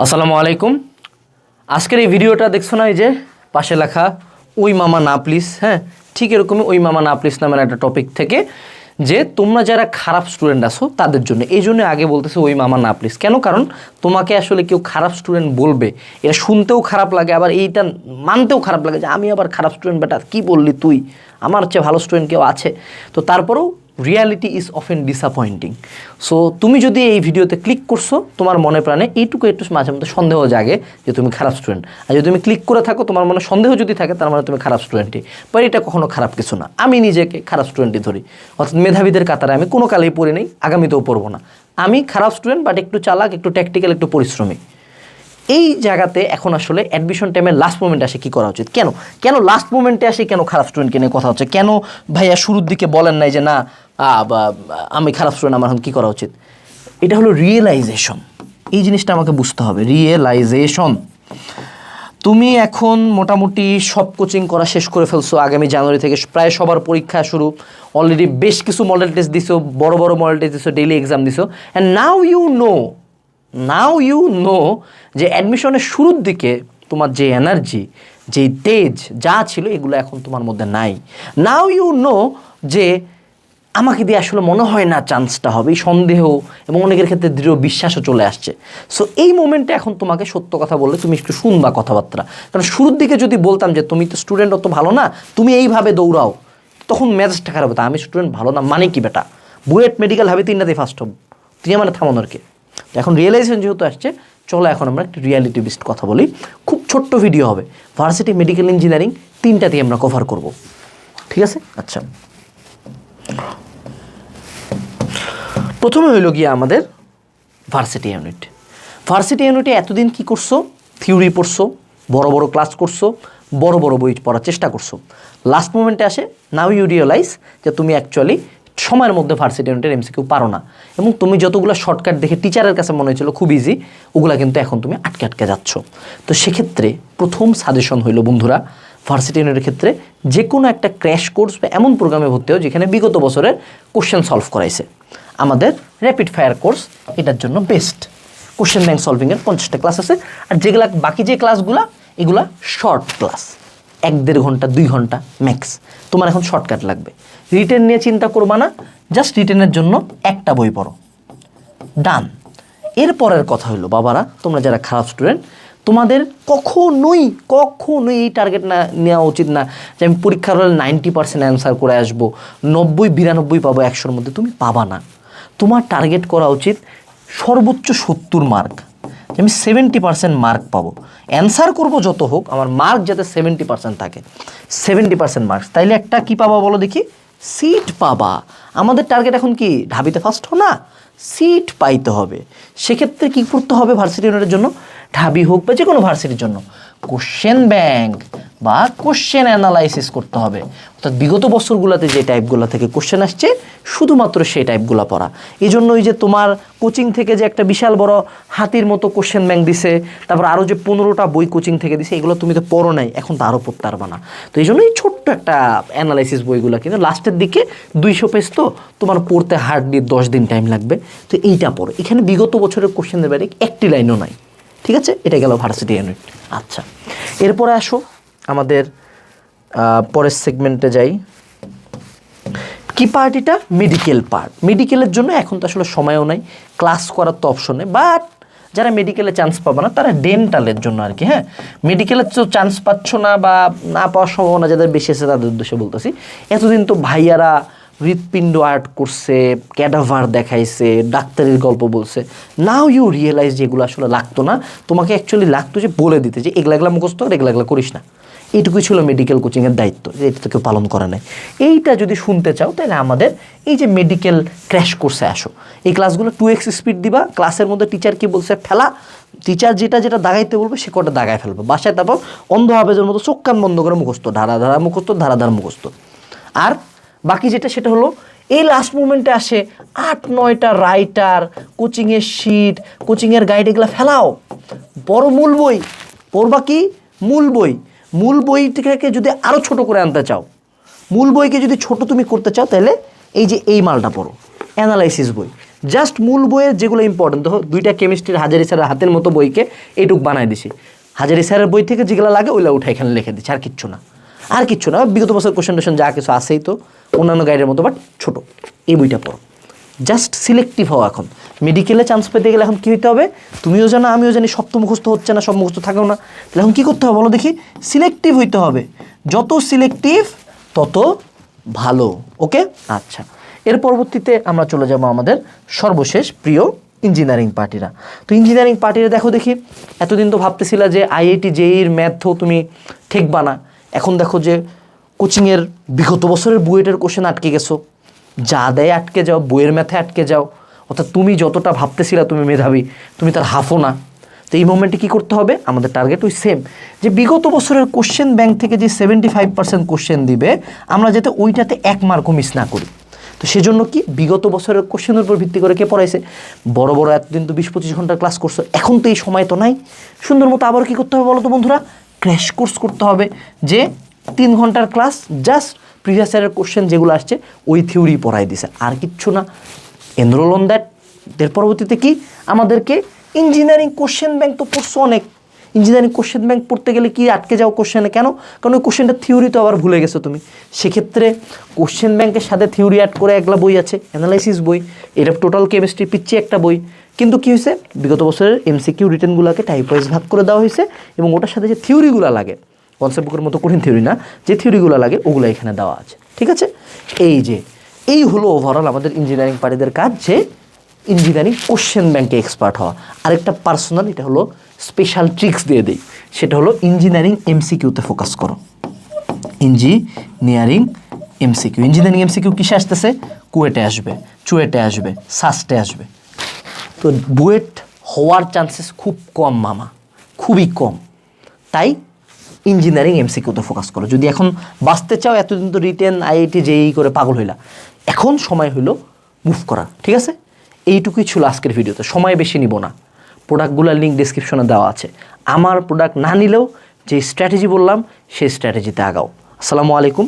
আসসালামু আলাইকুম। আজকের এই ভিডিওটা দেখছ না, এই যে পাশে লেখা ওই মামা না প্লিজ হ্যাঁ ঠিক এরকমই ওই মামা না প্লিজ নামের একটা টপিক থেকে যে তোমরা যারা খারাপ স্টুডেন্ট আছো, তাদের জন্য। এই জন্য আগে বলতেছে ওই মামা না প্লিজ কেন? কারণ তোমাকে আসলে কেউ খারাপ স্টুডেন্ট বলবে এটা শুনতেও খারাপ লাগে, আবার এইটা মানতেও খারাপ লাগে যে, আমি আবার খারাপ স্টুডেন্ট বেটা, কী বললি তুই? আমার চেয়ে ভালো স্টুডেন্ট কেউ আছে? তো তারপরেও reality is often disappointing so তুমি যদি এই ভিডিওতে ক্লিক করছ, তোমার মনে প্রাণে এইটুকু একটু মাঝে মধ্যে সন্দেহ জাগে যে তুমি খারাপ স্টুডেন্ট আর যদি তুমি ক্লিক করে থাকো, তোমার মনে সন্দেহ যদি থাকে, তার মানে তুমি খারাপ স্টুডেন্টই বাট এটা কখনো খারাপ কিছু না। আমি নিজেকে খারাপ স্টুডেন্টই ধরি। অর্থাৎ মেধাবীদের কাতারে আমি কোনো কালেই পড়ি নেই, আগামীতেও পড়ব না। আমি খারাপ স্টুডেন্ট বাট একটু চালাক, একটু ট্যাকটিক্যাল একটু পরিশ্রমী। এই জায়গাতে এখন আসলে অ্যাডমিশন টাইমে লাস্ট মোমেন্টে আসে কি করা উচিত? কেন? কেন লাস্ট মোমেন্টে আসে কেন খারাপ স্টুডেন্টকে নিয়ে কথা হচ্ছে? কেন ভাইয়া শুরুর দিকে বলেন নাই যে না আমি খারাপ স্টুডেন্ট আমার এখন কী করা উচিত? এটা হলো রিয়েলাইজেশন এই জিনিসটা আমাকে বুঝতে হবে। রিয়েলাইজেশন তুমি এখন মোটামুটি সব কোচিং করা শেষ করে ফেলছো। আগামী জানুয়ারি থেকে প্রায় সবার পরীক্ষা শুরু। অলরেডি বেশ কিছু মডেল টেস্ট দিছো, বড় বড় মডেল টেস্ট দিছো ডেইলি এক্সাম দিছো। And now you know now you know যে অ্যাডমিশনের শুরুর দিকে তোমার যে এনার্জি যে তেজ যা ছিল এগুলো এখন তোমার মধ্যে নাই। নাও ইউ নো যে আমাকে দিয়ে আসলে মনে হয় না চান্সটা হবে, এই সন্দেহ এবং অনেকের ক্ষেত্রে দৃঢ় বিশ্বাসও চলে আসছে। সো এই মোমেন্টে এখন তোমাকে সত্য কথা বললে তুমি একটু শুনবা কথাবার্তা। কারণ শুরুর দিকে যদি বলতাম যে তুমি তো স্টুডেন্ট অত ভালো না, তুমি এইভাবে দৌড়াও, তখন মেজাজটা খারাপ হতো। আমি স্টুডেন্ট ভালো না মানে কি বেটা? বুয়েট মেডিকেল হবে তিনটাতেই ফার্স্ট হব। তুই আমার থামানোর কে তো এখন রিয়েলাইজেশন যেহেতু আসছে, চলো এখন আমরা একটু রিয়ালিটি বেসড কথা বলি। খুব ছোট্ট ভিডিও হবে। ভার্সিটি মেডিকেল ইঞ্জিনিয়ারিং তিনটাতেই আমরা কভার করব। ঠিক আছে? আচ্ছা। প্রথমে হইল গিয়ে আমাদের ভার্সিটি ইউনিট ভার্সিটি ইউনিটে এতদিন কি করছ? থিওরি পড়ছো, বড় বড় ক্লাস করছ, বড় বড় বই পড়ার চেষ্টা করছ। লাস্ট মোমেন্টে আসে নাও ইউ রিয়েলাইজ যে তুমি অ্যাকচুয়ালি সময়ের মধ্যে ভার্সিটি ইউনিটের এমসিকিউ পারো না। এবং তুমি যতগুলো শর্টকাট দেখে টিচারের কাছে মনে হয়েছিল খুব ইজি ওগুলা কিন্তু এখন তুমি আটকে আটকে যাচ্ছ। তো সেক্ষেত্রে প্রথম সাজেশন হইল, বন্ধুরা ভার্সিটি ইউনিটের ক্ষেত্রে যে কোনো একটা ক্র্যাশ কোর্স বা এমন প্রোগ্রামে ভর্তি হও যেখানে বিগত বছরের কোশ্চেন সলভ করাইছে। আমাদের র্যাপিড ফায়ার কোর্স এটার জন্য বেস্ট কোশ্চেন ব্যাংক সলভিংয়ের পঞ্চাশটা ক্লাস আছে, আর যেগুলা বাকি যে ক্লাসগুলা এগুলা শর্ট ক্লাস এক দেড় ঘণ্টা, দুই ঘণ্টা ম্যাক্স তোমার এখন শর্টকাট লাগবে। রিটেন নিয়ে চিন্তা করবা না জাস্ট রিটেনের জন্য একটা বই পড়ো। ডান এরপরের কথা হলো, বাবারা, তোমরা যারা খারাপ স্টুডেন্ট তোমাদের কখনোই কখনোই এই টার্গেট না নেওয়া উচিত না যে আমি পরীক্ষার হলে নাইনটি পার্সেন্ট অ্যান্সার করে আসব। নব্বই, বিরানব্বই পাবো একশোর মধ্যে, তুমি পাবা না। তোমার টার্গেট করা উচিত সর্বোচ্চ সত্তর মার্ক যে আমি সেভেন্টি পার্সেন্ট মার্ক পাবো। অ্যান্সার করব যত হোক, আমার মার্ক যাতে সেভেন্টি পার্সেন্ট থাকে। সেভেন্টি পার্সেন্ট মার্কস তাইলে একটা কি পাবা বলো দেখি? সিট পাবা। আমাদের টার্গেট এখন কি? ঢাবিতে ফার্স্ট হো না? সিট পাইতে হবে। সেক্ষেত্রে কী করতে হবে? ভার্সিটি ইউনিটের জন্য? ঢাবি হোক বা যে কোনো ভার্সিটির জন্য। কোশ্চেন ব্যাংক বা কোশ্চেন অ্যানালাইসিস করতে হবে। অর্থাৎ বিগত বছরগুলোতে যে টাইপগুলো থেকে কোশ্চেন আসছে, শুধুমাত্র সেই টাইপগুলো পড়া। এই জন্য ওই যে তোমার কোচিং থেকে যে একটা বিশাল বড় হাতির মতো কোশ্চেন ব্যাংক দিছে, তারপর আরও যে পনেরোটা বই কোচিং থেকে দিছে, এগুলো তুমি তো পড়ো নাই, এখন তো আরও পড়তে পারবা না। তো এই জন্য এই ছোট্ট একটা অ্যানালাইসিস বইগুলো কিন্তু লাস্টের দিকে দুইশো পেজ তো তোমার পড়তে হার্ডলি দশ দিন টাইম লাগবে। তো এইটা পড়ো। এখানে বিগত বছরের কোশ্চেনের বাইরে একটি লাইনও নাই। ঠিক আছে? এটা গেল ভার্সিটি ইউনিট আচ্ছা এরপরে আসো আমাদের পরের সেগমেন্টে যাই। কি পার্ট এটা? মেডিকেল পার্ট মেডিকেলের জন্য এখন তো আসলে সময়ও নাই ক্লাস করার তো অপশন নেই বাট যারা মেডিকেলে চান্স পাবে না, তারা ডেন্টালের জন্য আর কি হ্যাঁ মেডিকেলের তো চান্স পাচ্ছ না বা না পাওয়ার সম্ভাবনা যাদের বেশি আছে তাদের উদ্দেশ্যে বলতেছি। এতদিন তো ভাইয়ারা হৃৎপিণ্ড আর্ট করছে ক্যাডাভার দেখাইছে, ডাক্তারের গল্প বলছে। নাও ইউ রিয়েলাইজ যে এগুলো আসলে লাগতো না। তোমাকে অ্যাকচুয়ালি লাগতো যে বলে দিতে যে এগুলা এগুলা মুখস্থ আর এগুলা এগুলা করিস না। এইটুকুই ছিল মেডিকেল কোচিংয়ের দায়িত্ব যে এটা তো কেউ পালন করে নাই। এইটা যদি শুনতে চাও তাহলে আমাদের এই যে মেডিকেল ক্র্যাশ কোর্সে আসো। এই ক্লাসগুলো টু এক্স স্পিড দিবা। ক্লাসের মধ্যে টিচার কি বলছে? ফেলা। টিচার যেটা যেটা দাগাইতে বলবে সে কটা দাগায় ফেলবে। বাসায় তারপর অন্ধ হাবেজের মতো চোখ কান বন্ধ করে মুখস্থ। ধারা ধারা মুখস্থ, ধারা ধারা মুখস্থ। আর বাকি যেটা সেটা হলো, এই লাস্ট মুমেন্টে আসে আট, নয়টা রাইটার কোচিংয়ের শিট কোচিংয়ের গাইড এগুলো ফেলাও। বড় মূল বই। পড়বা কি? মূল বই। মূল বই থেকে যদি আরও ছোট করে আনতে চাও। মূল বইকে যদি ছোট তুমি করতে চাও, তাহলে এই যে এই মালটা পড়ো। অ্যানালাইসিস বই। জাস্ট মূল বইয়ের যেগুলো ইম্পর্টেন্ট দেখো দুইটা কেমিস্ট্রির হাজারি স্যারের হাতের মতো বইকে এইটুক বানাই দিছি। হাজারি স্যারের বই থেকে যেগুলো লাগে, ওইগুলো উঠে এখানে লিখে দিচ্ছি আর কিচ্ছু না। আর কিছু না। বিগত বছর কোশ্চেন টোশন যা কিছু আসেই তো, অন্যান্য গাইডের মতো বাট ছোট। এই বইটা পড়ো। জাস্ট সিলেক্টিভ হও এখন। মেডিকেলে চান্স পেতে গেলে এখন কী হতে হবে? তুমিও জানো, আমিও জানি, সব তো মুখস্থ হচ্ছে না, সব মুখস্থ থাকেও না। তাহলে এখন কী করতে হবে বলো দেখি? সিলেক্টিভ হইতে হবে। যত সিলেক্টিভ তত ভালো। ওকে আচ্ছা। এর পরবর্তীতে আমরা চলে যাব আমাদের সর্বশেষ প্রিয় ইঞ্জিনিয়ারিং পার্টিরা। তো ইঞ্জিনিয়ারিং পার্টিরা দেখো দেখি, এতদিন তো ভাবতেছিলা যে আইআইটি জেইর ম্যাথও তুমি ঠেকবা না। এখন দেখো যে কোচিংয়ের বিগত বছরের বুয়েটের কোশ্চেন আটকে গেছো। যা দেয় আটকে যাও বইয়ের ম্যাথে আটকে যাও। অর্থাৎ তুমি যতটা ভাবতেছিলা তুমি মেধাবী, তুমি তার হাফও না। তো এই মোমেন্টে কী করতে হবে? আমাদের টার্গেট ওই সেম যে বিগত বছরের কোশ্চেন ব্যাংক থেকে যে সেভেন্টি ফাইভ পার্সেন্ট কোশ্চেন দিবে, আমরা যাতে ওইটাতে এক মার্কও মিস না করি। তো সেজন্য কি বিগত বছরের কোশ্চেনের উপর ভিত্তি করে কে পড়াইছে? বড় বড় এতদিন তো বিশ পঁচিশ ঘণ্টার ক্লাস করছ, এখন তো এই সময় তো নাই। সুন্দর মতো আবার কী করতে হবে বলো তো বন্ধুরা? ক্র্যাশ কোর্স করতে হবে, যে তিন ঘণ্টার ক্লাস জাস্ট প্রিভিয়াস ইয়ারের কোশ্চেন যেগুলো আসছে, ওই থিওরি পড়াই দিছে। আর কিচ্ছু না। এনরোল অন দ্যাট এর পরবর্তীতে কি? আমাদেরকে ইঞ্জিনিয়ারিং কোশ্চেন ব্যাংক তো পড়ছো অনেক। ইঞ্জিনিয়ারিং কোশ্চেন ব্যাংক পড়তে গেলে কি আটকে যাও কোশ্চেনে কেন? কারণ ওই কোশ্চেনটা থিওরি তো আবার ভুলে গেছো তুমি। সেক্ষেত্রে কোশ্চেন ব্যাংকের সাথে থিওরি অ্যাড করে একলা বই আছে অ্যানালাইসিস বই এটা টোটাল কেমিস্ট্রি পিচ্ছি একটা বই। কিন্তু কি হয়েছে? বিগত বছরের এমসিকিউ রিটার্নগুলোকে টাইপ ওয়াইজ ভাগ করে দেওয়া হয়েছে এবং ওটার সাথে যে থিওরিগুলো লাগে কনসেপ্ট বুকের মতো কঠিন থিওরি না, যে থিওরিগুলো লাগে, ওগুলো এখানে দেওয়া আছে। ঠিক আছে? এই যে, এই হলো ওভারঅল আমাদের ইঞ্জিনিয়ারিং পার্টিদের কাজ যে ইঞ্জিনিয়ারিং কোশ্চেন ব্যাংকে এক্সপার্ট হওয়া। আরেকটা পার্সোনাল এটা হলো স্পেশাল ট্রিক্স দিয়ে দিই। সেটা হলো ইঞ্জিনিয়ারিং এমসিকিউতে ফোকাস করো। ইঞ্জিনিয়ারিং এমসিকিউ ইঞ্জিনিয়ারিং এমসিকিউ কিসে আসতেছে? কুয়েটে আসবে, চুয়েটে আসবে সাস্টে আসবে। তো বুয়েট হওয়ার চান্সেস খুব কম, মামা। খুবই কম। তাই ইঞ্জিনিয়ারিং এমসিকিউতে ফোকাস করো। যদি এখন বাঁচতে চাও, এতদিন তো রিটেন আইআইটি জেই করে পাগল হইলা। এখন সময় হইল মুভ করা ঠিক আছে? এইটুকুই ছিল আজকের ভিডিওতে সময় বেশি নিব না। প্রোডাক্টগুলোর লিঙ্ক ডিসক্রিপশনে দেওয়া আছে। আমার প্রোডাক্ট না নিলেও যে স্ট্র্যাটেজি বললাম, সেই স্ট্র্যাটেজিতে আগাও। আসসালামু আলাইকুম।